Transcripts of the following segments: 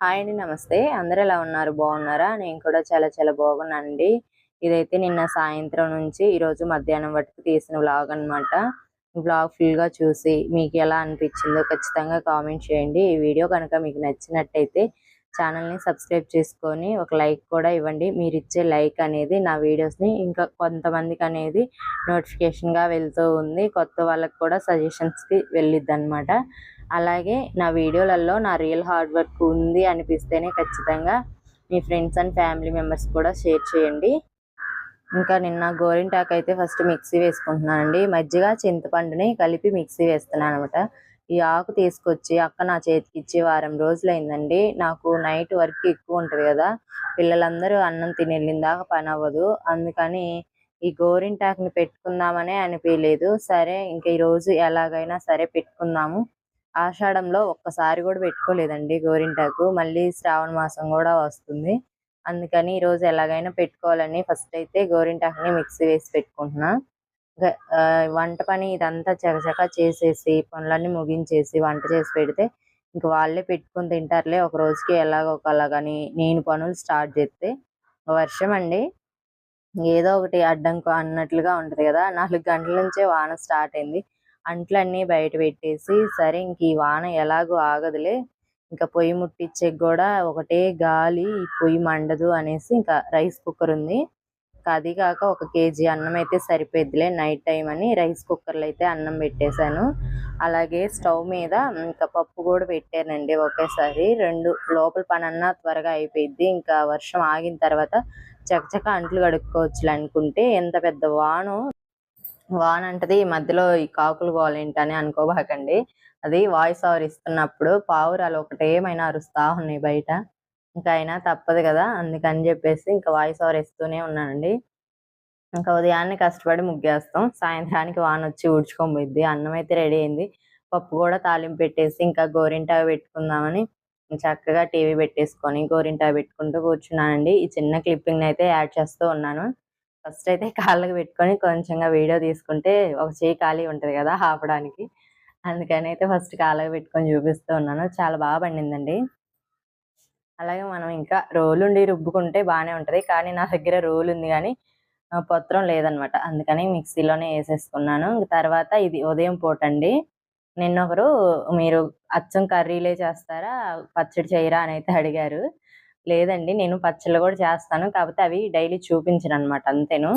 Hi అండి నమస్తే. అందరు ఎలా ఉన్నారు? బాగున్నారా? నేను కూడా చాలా చాలా బాగున్నానండి. ఇదైతే నిన్న సాయంత్రం నుంచి ఈరోజు మధ్యాహ్నం వరకు తీసిన వ్లాగ్ అనమాట బ్లాగ్ ఫుల్గా చూసి మీకు ఎలా అనిపించిందో ఖచ్చితంగా కామెంట్ చేయండి. ఈ వీడియో కనుక మీకు నచ్చినట్టయితే ఛానల్ని సబ్స్క్రైబ్ చేసుకొని ఒక లైక్ కూడా ఇవ్వండి. మీరు ఇచ్చే లైక్ అనేది నా వీడియోస్ని ఇంకా కొంతమందికి అనేది నోటిఫికేషన్గా వెళ్తూ ఉంది. కొత్త వాళ్ళకి కూడా సజెషన్స్కి వెళ్ళిద్ది అనమాట అలాగే నా వీడియోలలో నా రియల్ హార్డ్ వర్క్ ఉంది అనిపిస్తేనే ఖచ్చితంగా మీ ఫ్రెండ్స్ అండ్ ఫ్యామిలీ మెంబర్స్ కూడా షేర్ చేయండి. ఇంకా నిన్న గోరింటాకు అయితే ఫస్ట్ మిక్సీ వేసుకుంటున్నానండి. మజ్జిగ చింతపండుని కలిపి మిక్సీ వేస్తున్నాను అనమాట ఈ ఆకు తీసుకొచ్చి అక్క నా చేతికి ఇచ్చి వారం రోజులైందండి. నాకు నైట్ వర్క్ ఎక్కువ ఉంటుంది కదా. పిల్లలందరూ అన్నం తిని వెళ్ళిన దాకా పని అవ్వదు. అందుకని ఈ గోరింటాకుని పెట్టుకుందామనే అనిపించలేదు సరే ఇంకా ఈరోజు ఎలాగైనా సరే పెట్టుకుందాము. ఆషాఢంలో ఒక్కసారి కూడా పెట్టుకోలేదండి గోరింటాకు. మళ్ళీ శ్రావణ మాసం కూడా వస్తుంది. అందుకని ఈ రోజు ఎలాగైనా పెట్టుకోవాలని ఫస్ట్ అయితే గోరింటాకుని మిక్సీ వేసి పెట్టుకుంటున్నా. వంట పని ఇదంతా చకచక చేసేసి పనులన్నీ ముగించేసి వంట చేసి పెడితే ఇంక వాళ్ళే పెట్టుకుని తింటారులే. ఒక రోజుకి ఎలాగో ఒకలాగని నేను పనులు స్టార్ట్ చేస్తే వర్షం అండి. ఏదో ఒకటి అడ్డంకు అన్నట్లుగా ఉంటుంది కదా. నాలుగు గంటల నుంచే వాన స్టార్ట్ అయింది. అంట్లన్నీ బయట పెట్టేసి సరే ఇంక ఈ వాన ఎలాగో ఆగదులే ఇంకా పొయ్యి ముట్టించే కూడా ఒకటే గాలి పొయ్యి మండదు అనేసి ఇంకా రైస్ కుక్కర్ ఉంది. అది కాక ఒక కేజీ అన్నం అయితే సరిపోద్దిలే నైట్ టైం అని రైస్ కుక్కర్లో అయితే అన్నం పెట్టేశాను. అలాగే స్టవ్ మీద ఇంకా పప్పు కూడా పెట్టానండి ఒకేసారి. రెండు లోపల పనన్నా త్వరగా అయిపోయింది ఇంకా వర్షం ఆగిన తర్వాత చకచక అంట్లు కడుక్కోవచ్చు అనుకుంటే ఎంత పెద్ద వాను వాన్ అంటది ఈ మధ్యలో ఈ కాకులు గోలేంటని అనుకోబాకండి. అది వాయిస్ ఓవర్ ఇస్తున్నప్పుడు పావురాలు ఒకటి ఏమైనా అరుస్తా ఉన్నాయి బయట. ఇంకా అయినా తప్పదు కదా అందుకని చెప్పేసి ఇంకా వాయిస్ ఓవర్ ఇస్తూనే ఉన్నానండి. ఇంకా ఉదయాన్నే కష్టపడి ముగ్గేస్తాం. సాయంత్రానికి వాన వచ్చి ఊడ్చుకొని పోయిద్ది. అన్నం అయితే రెడీ అయింది. పప్పు కూడా తాలింపు పెట్టేసి ఇంకా గోరింటా పెట్టుకుందామని చక్కగా టీవీ పెట్టేసుకొని గోరింటా పెట్టుకుంటూ కూర్చున్నానండి. ఈ చిన్న క్లిప్పింగ్ అయితే యాడ్ చేస్తూ ఉన్నాను. ఫస్ట్ అయితే కాళ్ళకి పెట్టుకొని కొంచెంగా వీడియో తీసుకుంటే ఒక చేయి ఖాళీ ఉంటుంది కదా ఆపడానికి. అందుకని అయితే ఫస్ట్ కాళ్ళకు పెట్టుకొని చూపిస్తూ ఉన్నాను. చాలా బాగా పండిందండి. అలాగే మనం ఇంకా రోలు ఉండి రుబ్బుకుంటే బాగానే ఉంటుంది. కానీ నా దగ్గర రోలు ఉంది కానీ పత్రం లేదనమాట. అందుకని మిక్సీలోనే వేసేసుకున్నాను. తర్వాత ఇది ఉదయం పూట అండి. నిన్నొకరు మీరు అచ్చం కర్రీలే చేస్తారా? పచ్చడి చేయరా? అని అయితే అడిగారు. లేదండి నేను పచ్చళ్ళు కూడా చేస్తాను. కాకపోతే అవి డైలీ చూపించను అనమాట అంతేను.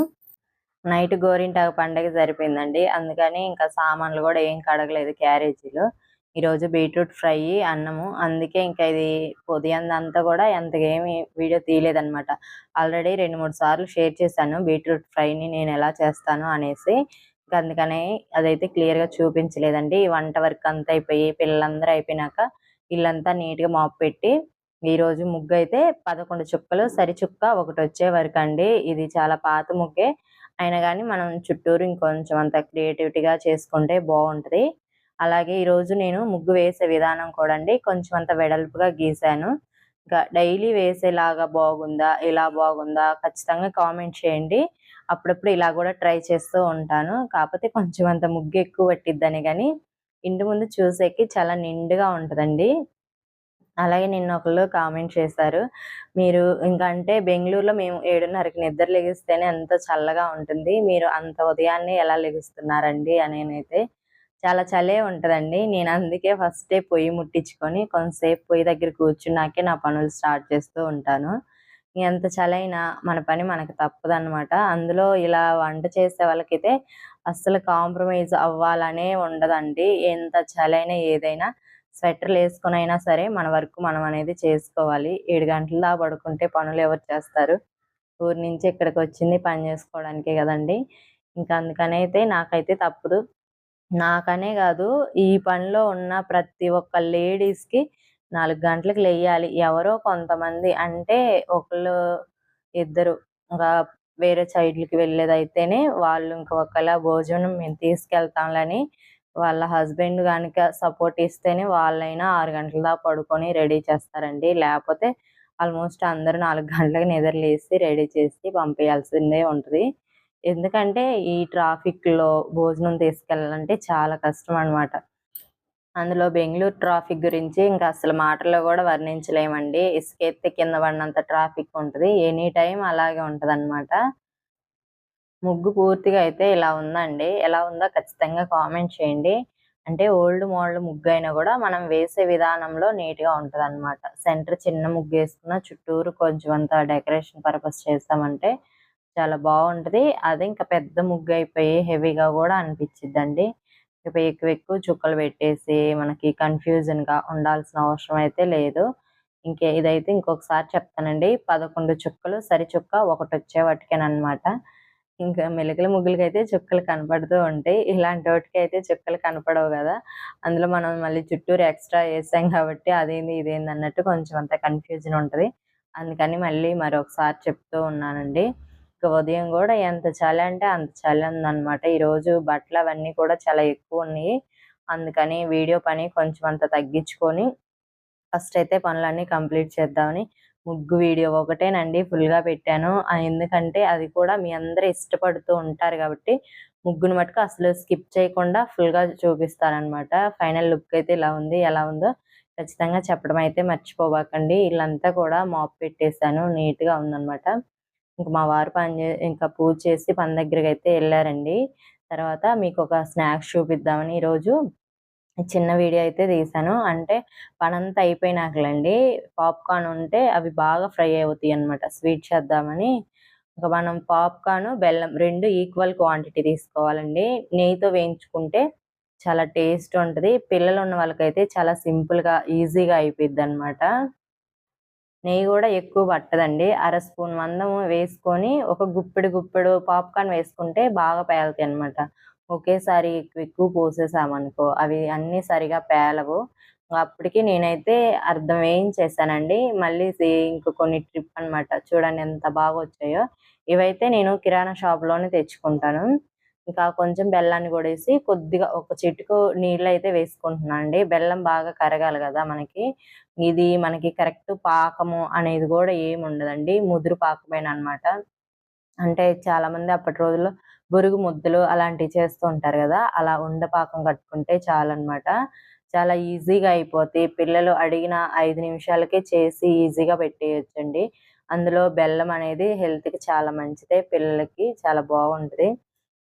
నైట్ గోరింటాకు పండగ సరిపోయిందండి అందుకని ఇంకా సామాన్లు కూడా ఏం కడగలేదు క్యారేజీలో. ఈరోజు బీట్రూట్ ఫ్రై అన్నము. అందుకే ఇంకా ఇది ఉదయందంతా కూడా ఎంతగా వీడియో తీయలేదనమాట ఆల్రెడీ రెండు మూడు సార్లు షేర్ చేశాను బీట్రూట్ ఫ్రైని నేను ఎలా చేస్తాను అనేసి. ఇంకా అందుకని అదైతే క్లియర్గా చూపించలేదండి. వంట వర్క్ అంతా అయిపోయి పిల్లలందరూ అయిపోయినాక ఇల్లంతా నీట్గా మాపు పెట్టి ఈ రోజు ముగ్గు అయితే పదకొండు చుక్కలు సరి చుక్క ఒకటి వచ్చే వరకు అండి ఇది చాలా పాత ముగ్గే. అయినా కానీ మనం చుట్టూరు ఇంకొంచెం అంత క్రియేటివిటీగా చేసుకుంటే బాగుంటుంది. అలాగే ఈరోజు నేను ముగ్గు వేసే విధానం కూడా అండి కొంచెం అంత వెడల్పుగా గీసాను. ఇంకా డైలీ వేసేలాగా బాగుందా ఇలా బాగుందా ఖచ్చితంగా కామెంట్ చేయండి. అప్పుడప్పుడు ఇలా కూడా ట్రై చేస్తూ ఉంటాను. కాకపోతే కొంచెం అంత ముగ్గు ఎక్కువ పట్టిద్దని కానీ ఇంటి ముందు చూసేకి చాలా నిండుగా ఉంటుందండి. అలాగే నిన్న ఒకళ్ళు కామెంట్ చేశారు. మీరు ఇంకంటే అంటే బెంగళూరులో మేము ఏడున్నరకి నిద్ర లెగిస్తేనే ఎంత చల్లగా ఉంటుంది. మీరు అంత ఉదయాన్నే ఎలా లెగుస్తున్నారండి అనేనైతే చాలా చలే ఉంటుందండి. నేను అందుకే ఫస్టే పొయ్యి ముట్టించుకొని కొంతసేపు పొయ్యి దగ్గర కూర్చున్నాకే నా పనులు స్టార్ట్ చేస్తూ ఉంటాను. ఎంత చలైనా మన పని మనకు తప్పదన్నమాట. అందులో ఇలా వంట చేసే వాళ్ళకైతే అస్సలు కాంప్రమైజ్ అవ్వాలనే ఉండదండి. ఎంత చలైన ఏదైనా స్వెటర్లు వేసుకొని అయినా సరే మన వర్క్ మనం అనేది చేసుకోవాలి. ఏడు గంటల పడుకుంటే పనులు ఎవరు చేస్తారు? ఊరి నుంచి ఇక్కడికి వచ్చింది పని చేసుకోవడానికే కదండి. ఇంకా అందుకని అయితే నాకైతే తప్పదు. నాకనే కాదు ఈ పనిలో ఉన్న ప్రతి ఒక్క లేడీస్కి నాలుగు గంటలకు లేయాలి. ఎవరో కొంతమంది అంటే ఒకళ్ళు ఇద్దరు ఇంకా వేరే సైడ్లకి వెళ్ళేదైతేనే వాళ్ళు ఇంకొకలా భోజనం మేము తీసుకెళ్తాంలని వాళ్ళ హస్బెండ్ కనుక సపోర్ట్ ఇస్తేనే వాళ్ళైనా ఆరు గంటల దాకా పడుకొని రెడీ చేస్తారండి. లేకపోతే ఆల్మోస్ట్ అందరూ నాలుగు గంటలకు నిద్రలేసి రెడీ చేసి పంపించాల్సిందే ఉంటుంది. ఎందుకంటే ఈ ట్రాఫిక్లో భోజనం తీసుకెళ్ళాలంటే చాలా కష్టం అనమాట అందులో బెంగళూరు ట్రాఫిక్ గురించి ఇంకా అసలు మాటల్లో కూడా వర్ణించలేమండి. ఇసుకెత్తి కింద పడినంత ట్రాఫిక్ ఉంటుంది. ఎనీ టైం అలాగే ఉంటుంది ముగ్గు పూర్తిగా అయితే ఇలా ఉందండి. ఎలా ఉందో ఖచ్చితంగా కామెంట్ చేయండి. అంటే ఓల్డ్ మోడల్ ముగ్గు అయినా కూడా మనం వేసే విధానంలో నీట్గా అనమాట సెంటర్ చిన్న ముగ్గు వేసుకున్న చుట్టూరు కొంచెం అంత డెకరేషన్ పర్పస్ చేస్తామంటే చాలా బాగుంటది. అది ఇంకా పెద్ద ముగ్గు అయిపోయి హెవీగా కూడా అనిపించిద్దండి ఇక ఎక్కువ ఎక్కువ చుక్కలు పెట్టేసి మనకి కన్ఫ్యూజన్గా ఉండాల్సిన అవసరం అయితే లేదు. ఇంకే ఇదైతే ఇంకొకసారి చెప్తానండి. పదకొండు చుక్కలు సరి చుక్క ఒకటి వచ్చే వాటికేనమాట ఇంకా మెలికల ముగ్గులకి అయితే చుక్కలు కనపడుతూ ఉంటాయి. ఇలాంటి వాటికి అయితే చుక్కలు కనపడవు కదా. అందులో మనం మళ్ళీ చుట్టూరు ఎక్స్ట్రా వేసాం కాబట్టి అదేంది ఇదేంది అన్నట్టు కొంచెం అంత కన్ఫ్యూజన్ ఉంటది. అందుకని మళ్ళీ మరొకసారి చెప్తూ ఉన్నానండి. ఇంకా ఉదయం కూడా ఎంత చలి అంటే అంత చలి ఉందన్నమాట ఈ రోజు బట్టలు అవన్నీ కూడా చాలా ఎక్కువ ఉన్నాయి. అందుకని వీడియో పని కొంచెం అంత తగ్గించుకొని ఫస్ట్ అయితే పనులన్నీ కంప్లీట్ చేద్దామని ముగ్గు వీడియో ఒకటేనండి ఫుల్గా పెట్టాను ఎందుకంటే అది కూడా మీ అందరూ ఇష్టపడుతూ ఉంటారు కాబట్టి ముగ్గును మటుకు అసలు స్కిప్ చేయకుండా ఫుల్గా ఫైనల్ లుక్ అయితే ఇలా ఉంది. ఎలా ఉందో ఖచ్చితంగా చెప్పడం అయితే మర్చిపోబాకండి. వీళ్ళంతా కూడా మాప్ పెట్టేశాను. నీట్గా ఉందన్నమాట ఇంకా మా వారు పని ఇంకా పూజ చేసి పని దగ్గరికి అయితే వెళ్ళారండి. తర్వాత మీకు ఒక స్నాక్స్ చూపిద్దామని ఈరోజు చిన్న వీడియో అయితే తీసాను. అంటే పనంతా అయిపోయినాకలండి. పాప్కార్న్ ఉంటే అవి బాగా ఫ్రై అవుతాయి అనమాట స్వీట్ చేద్దామని. ఇంకా మనం పాప్కార్న్ బెల్లం రెండు ఈక్వల్ క్వాంటిటీ తీసుకోవాలండి. నెయ్యితో వేయించుకుంటే చాలా టేస్ట్ ఉంటుంది. పిల్లలు ఉన్న వాళ్ళకైతే చాలా సింపుల్గా ఈజీగా అయిపోద్ది అనమాట నెయ్యి కూడా ఎక్కువ పట్టదండి. అర స్పూన్ మందం వేసుకొని ఒక గుప్పెడు గుప్పెడు పాప్కార్న్ వేసుకుంటే బాగా పేలుతాయి అనమాట ఒకేసారి ఎక్కువ ఎక్కువ పోసేసామనుకో అవి అన్ని సరిగా పేలవు. అప్పటికి నేనైతే అర్థం వేయించేసానండి. మళ్ళీ ఇంక కొన్ని ట్రిప్ అన్నమాట చూడండి ఎంత బాగా వచ్చాయో. ఇవైతే నేను కిరాణా షాప్లోనే తెచ్చుకుంటాను. ఇంకా కొంచెం బెల్లాన్ని కూడా వేసి కొద్దిగా ఒక చిటుకు నీళ్ళు అయితే వేసుకుంటున్నాను అండి బెల్లం బాగా కరగాలి కదా మనకి. ఇది మనకి కరెక్ట్ పాకము అనేది కూడా ఏమి ఉండదండి ముదురు పాకమేనమాట అంటే చాలా మంది అప్పటి రోజుల్లో బురుగు ముద్దలు అలాంటివి చేస్తూ ఉంటారు కదా అలా ఉండపాకం కట్టుకుంటే చాలన్నమాట. చాలా ఈజీగా అయిపోతాయి. పిల్లలు అడిగిన ఐదు నిమిషాలకే చేసి ఈజీగా పెట్టేయచ్చండి. అందులో బెల్లం అనేది హెల్త్కి చాలా మంచిదే పిల్లలకి చాలా బాగుంటది.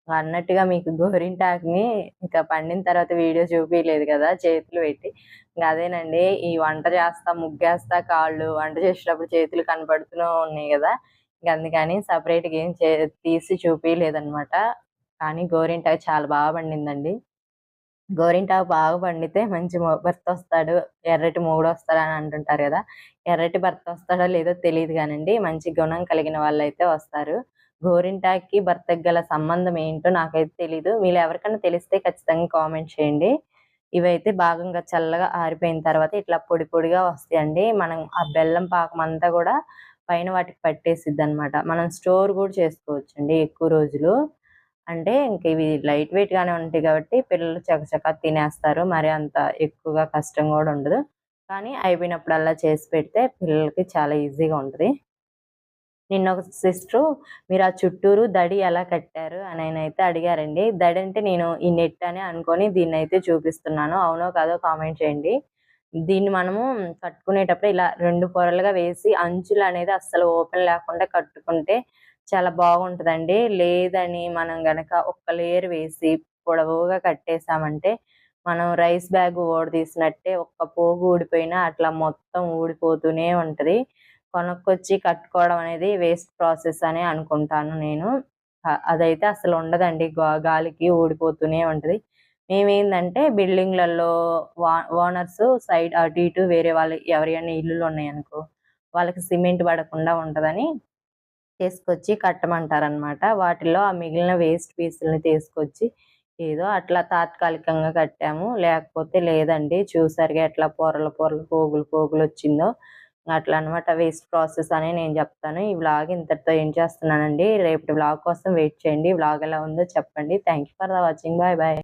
అన్నట్టుగా మీకు గోరింటాకుని ఇంకా పండిన తర్వాత వీడియో చూపించలేదు కదా చేతులు పెట్టి. ఇంకా అదేనండి ఈ వంట చేస్తా ముగ్గేస్తా కాళ్ళు వంట చేసేటప్పుడు చేతులు కనపడుతూనే ఉన్నాయి కదా. ఇంక అందుకని సపరేట్గా ఏం చే తీసి చూపించలేదనమాట కానీ గోరింటాకు చాలా బాగా పండిందండి. గోరింటాకు బాగా పండితే మంచి భర్త వస్తాడు ఎర్రటి మూడు వస్తాడు అని అంటుంటారు కదా! ఎర్రటి భర్త వస్తాడో లేదో తెలియదు కానండి మంచి గుణం కలిగిన వాళ్ళు అయితే వస్తారు. గోరింటాకి భర్తకి గల సంబంధం ఏంటో నాకైతే తెలీదు. మీరు ఎవరికైనా తెలిస్తే ఖచ్చితంగా కామెంట్ చేయండి. ఇవైతే భాగంగా చల్లగా ఆరిపోయిన తర్వాత ఇట్లా పొడి పొడిగా వస్తాయండి. మనం ఆ బెల్లం పాకం అంతా కూడా పైన వాటికి పట్టేసిద్ది అనమాట మనం స్టోర్ కూడా చేసుకోవచ్చు అండి ఎక్కువ రోజులు. అంటే ఇంక ఇవి లైట్ వెయిట్ గానే ఉంటాయి కాబట్టి పిల్లలు చకచక తినేస్తారు. మరి అంత ఎక్కువగా కష్టం కూడా ఉండదు. కానీ అయిపోయినప్పుడల్లా చేసి పెడితే పిల్లలకి చాలా ఈజీగా ఉంటుంది. నిన్న ఒక సిస్టర్ మీరు ఆ చుట్టూరు దడి ఎలా కట్టారు? అని ఆయన అయితే అడిగారండి. దడి అంటే నేను ఈ నెట్ అని అనుకొని దీన్ని అయితే చూపిస్తున్నాను. అవునో కాదో కామెంట్ చేయండి. దీన్ని మనము కట్టుకునేటప్పుడు ఇలా రెండు పొరలుగా వేసి అంచులు అనేది అస్సలు ఓపెన్ లేకుండా కట్టుకుంటే చాలా బాగుంటుందండి. లేదని మనం గనక ఒక్క లేయర్ వేసి పొడవుగా కట్టేసామంటే మనం రైస్ బ్యాగ్ తీసినట్టే ఒక్క పోగు ఊడిపోయినా అట్లా మొత్తం ఊడిపోతూనే ఉంటది. కొనుక్కొచ్చి కట్టుకోవడం అనేది వేస్ట్ ప్రాసెస్ అని అనుకుంటాను నేను. అదైతే అసలు ఉండదండి. గాలికి ఊడిపోతూనే ఉంటది. మేమేందంటే బిల్డింగ్లలో ఓనర్స్ సైడ్ అటు ఇటు వేరే వాళ్ళు ఎవరైనా ఇల్లులు ఉన్నాయనుకో వాళ్ళకి సిమెంట్ పడకుండా ఉంటదని తీసుకొచ్చి కట్టమంటారనమాట వాటిలో ఆ మిగిలిన వేస్ట్ పీసులని తీసుకొచ్చి ఏదో అట్లా తాత్కాలికంగా కట్టాము. లేకపోతే లేదండి చూసారుగా ఎట్లా పొరలు పొరలు పోగులు పోగులు వచ్చిందో అట్లా అనమాట వేస్ట్ ప్రాసెస్ అని నేను చెప్తాను. ఈ వ్లాగ్ ఇంతటితో ఏం చేస్తున్నానండి. రేపటి వ్లాగ్ కోసం వెయిట్ చేయండి. వ్లాగ్ ఎలా ఉందో చెప్పండి. Thank for the watching. Bye bye.